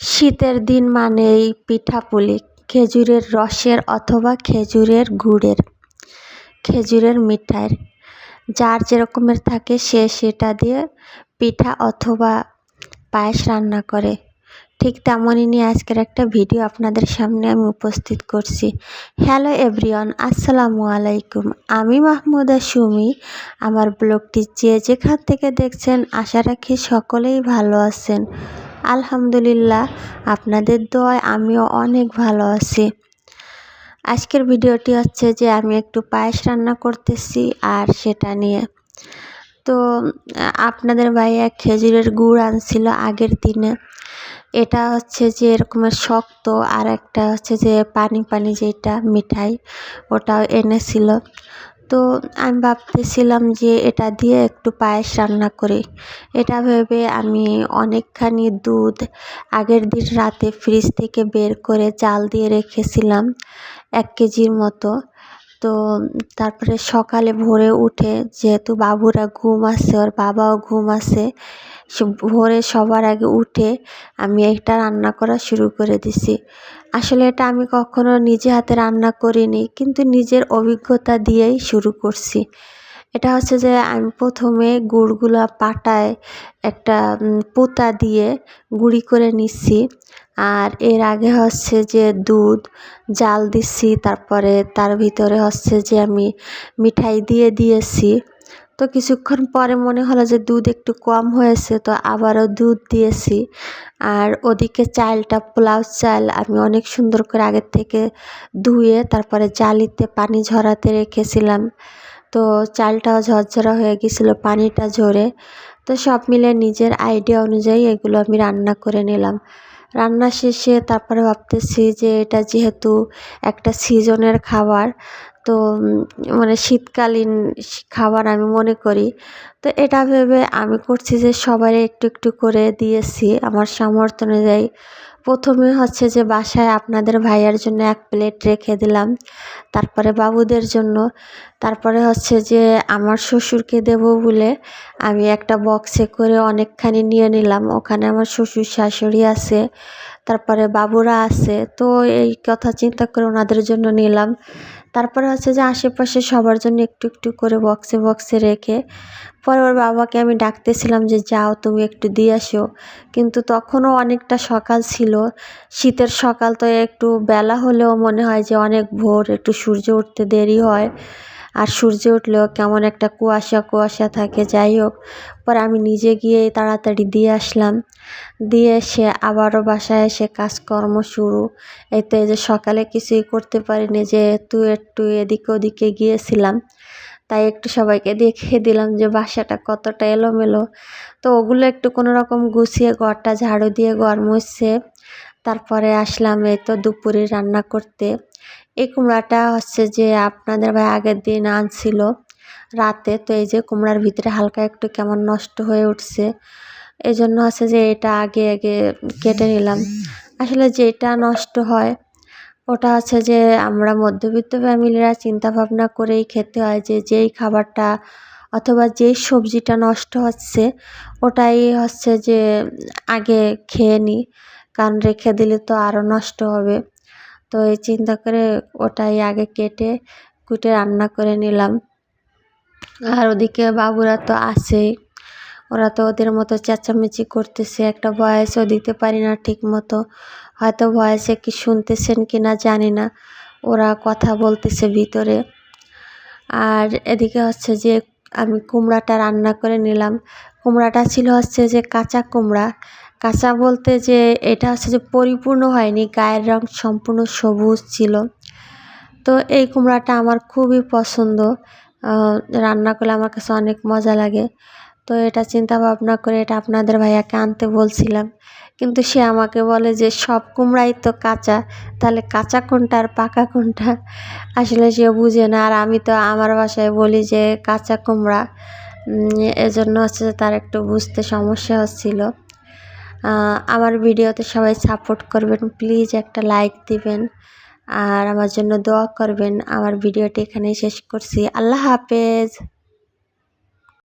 শীতের দিন মানেই পিঠাপুলি খেজুরের রসের অথবা খেজুরের গুড়ের, খেজুরের মিঠাইয়ের। যার যেরকমের থাকে সে সেটা দিয়ে পিঠা অথবা পায়েস রান্না করে। ঠিক তেমনই নিয়ে আজকের একটা ভিডিও আপনাদের সামনে আমি উপস্থিত করছি। হ্যালো এভরিওয়ান, আসসালামু আলাইকুম। আমি মাহমুদা সুমি। আমার ব্লগটি যে যেখান থেকে দেখছেন, আশা রাখি সকলেই ভালো আছেন। আলহামদুলিল্লাহ, আপনাদের দোয়ায় আমিও অনেক ভালো আছি। আজকের ভিডিওটি হচ্ছে যে আমি একটু পায়েস রান্না করতেছি আর সেটা নিয়ে। তো, আপনাদের ভাইয়া খেজুরের গুড় আনছিল আগের দিনে। এটা হচ্ছে যে এরকমের শক্ত আর একটা হচ্ছে যে পানি পানি যেটা মিঠাই, ওটাও এনেছিল। তো আমি ভাবতেছিলাম যে এটা দিয়ে একটু পায়েস রান্না করি। এটা ভেবে আমি অনেকখানি দুধ আগের দিন রাতে ফ্রিজ থেকে বের করে চাল দিয়ে রেখেছিলাম এক কেজির মতো। তো তারপরে সকালে ভোরে উঠে যেহেতু বাবুরা ঘুম আসে, ওর বাবাও ঘুম আসে ভোরে সবার আগে উঠে আমি এটা রান্না করা শুরু করে দিছি। আসলে এটা আমি কখনো নিজে হাতে রান্না করিনি, কিন্তু নিজের অভিজ্ঞতা দিয়েই শুরু করছি। এটা হচ্ছে যে আমি প্রথমে গুড়গুলো পাটায় একটা পুতা দিয়ে গুঁড়ি করে নিচ্ছি আর এর আগে হচ্ছে যে দুধ, জাল দিচ্ছি তারপরে তার ভিতরে হচ্ছে যে আমি মিঠাই দিয়ে দিয়েছি। তো কিছুক্ষণ পরে মনে হলো যে দুধ একটু কম হয়েছে, তো আবারও দুধ দিয়েছি। আর ওদিকে চালটা, পোলাও চাল আমি অনেক সুন্দর করে আগের থেকে ধুয়ে তারপরে জালিতে পানি ঝরাতে রেখেছিলাম। তো চালটাও ঝরঝরা হয়ে গেছিল পানিটা ঝরে। তো সব মিলে নিজের আইডিয়া অনুযায়ী এগুলো আমি রান্না করে নিলাম। রান্না শেষে তারপরে ভাবতেছি যে এটা যেহেতু একটা সিজনের খাবার তো মানে শীতকালীন খাবার আমি মনে করি। তো এটা ভেবে আমি করছি যে সবাই একটু একটু করে দিয়েছি আমার সামর্থ্য অনুযায়ী। প্রথমে হচ্ছে যে বাসায় আপনাদের ভাইয়ার জন্য এক প্লেট রেখে দিলাম। তারপরে বাবুদের জন্য। তারপরে হচ্ছে যে আমার শ্বশুরকে দেব বলে আমি একটা বক্সে করে অনেকখানি নিয়ে নিলাম। ওখানে আমার শ্বশুর শাশুড়ি আছে, তারপরে বাবুরা আছে, তো এই কথা চিন্তা করে ওনাদের জন্য নিলাম। তারপরে হচ্ছে যে আশেপাশে সবার জন্য একটু একটু করে বক্সে বক্সে রেখে পরে ওর বাবাকে আমি ডাকতেছিলাম যে, যাও তুমি একটু দিয়ে আসো। কিন্তু তখনও অনেকটা সকাল ছিল। শীতের সকাল তো একটু বেলা হলেও মনে হয় যে অনেক ভোর, একটু সূর্য উঠতে দেরি হয়। আর সূর্য উঠলেও কেমন একটা কুয়াশা কুয়াশা থাকে, যাই হোক। পরে আমি নিজে গিয়ে তাড়াতাড়ি দিয়ে আসলাম। দিয়ে এসে আবারও বাসায় এসে কাজকর্ম শুরু। এই তো এই যে সকালে কিছুই করতে পারিনি, যেহেতু একটু এদিকে ওদিকে গিয়েছিলাম, তাই একটু সবাইকে দেখিয়ে দিলাম যে বাসাটা কতটা এলোমেলো। তো ওগুলো একটু কোনো রকম গুছিয়ে ঘরটা ঝাড়ু দিয়ে ঘর মুছছে তারপরে আসলাম এই তো দুপুরে রান্না করতে। এই কুমড়াটা হচ্ছে যে আপনাদের ভাই আগের দিন আনছিল রাতে, তো এই যে কুমড়ার ভিতরে হালকা একটু কেমন নষ্ট হয়ে উঠছে। এই জন্য আছে যে এটা আগে আগে কেটে নিলাম। আসলে যেটা নষ্ট হয়, ওটা আছে যে আমরা মধ্যবিত্ত ফ্যামিলিরা চিন্তা ভাবনা করেই খেতে হয় যে যেই খাবারটা অথবা যেই সবজিটা নষ্ট হচ্ছে, ওটাই হচ্ছে যে আগে খেয়ে নিই কারণ রেখে দিলে তো আরও নষ্ট হবে। তো এই চিন্তা করে ওটাই আগে কেটে কুটে রান্না করে নিলাম। আর ওদিকে বাবুরা তো আছেই। ওরা তো ওদের মতো চেঁচামেচি করতেছে, একটা ভয়েসও দিতে পারি না ঠিক মতো হয়তো ভয়েসে কি শুনতেছেন কি না জানি না। ওরা কথা বলতেছে ভিতরে। আর এদিকে হচ্ছে যে আমি কুমড়াটা রান্না করে নিলাম। কুমড়াটা ছিল হচ্ছে যে কাঁচা কুমড়া। কাঁচা বলতে যে এটা হচ্ছে যে পরিপূর্ণ হয়নি, গায়ের রং সম্পূর্ণ সবুজ ছিল। তো এই কুমড়াটা আমার খুবই পছন্দ। রান্না করলে আমার কাছে অনেক মজা লাগে। তো এটা চিন্তা ভাবনা করে এটা আপনাদের ভাইয়াকে আনতে বলছিলাম। কিন্তু সে আমাকে বলে যে, সব কুমড়াই তো কাঁচা, তাহলে কাঁচা কোনটা আর পাকা কোনটা? আসলে সে বুঝে না। আর আমি তো আমার বাসায় বলি যে, কাঁচা কুমড়া। এজন্য হচ্ছে তার একটু বুঝতে সমস্যা হচ্ছিল। আমার ভিডিওতে সবাই সাপোর্ট করবেন প্লিজ একটা লাইক দিবেন, আর আমার জন্য দোয়া করবেন। আমার ভিডিওটি এখানেই শেষ করছি। আল্লাহ হাফেজ।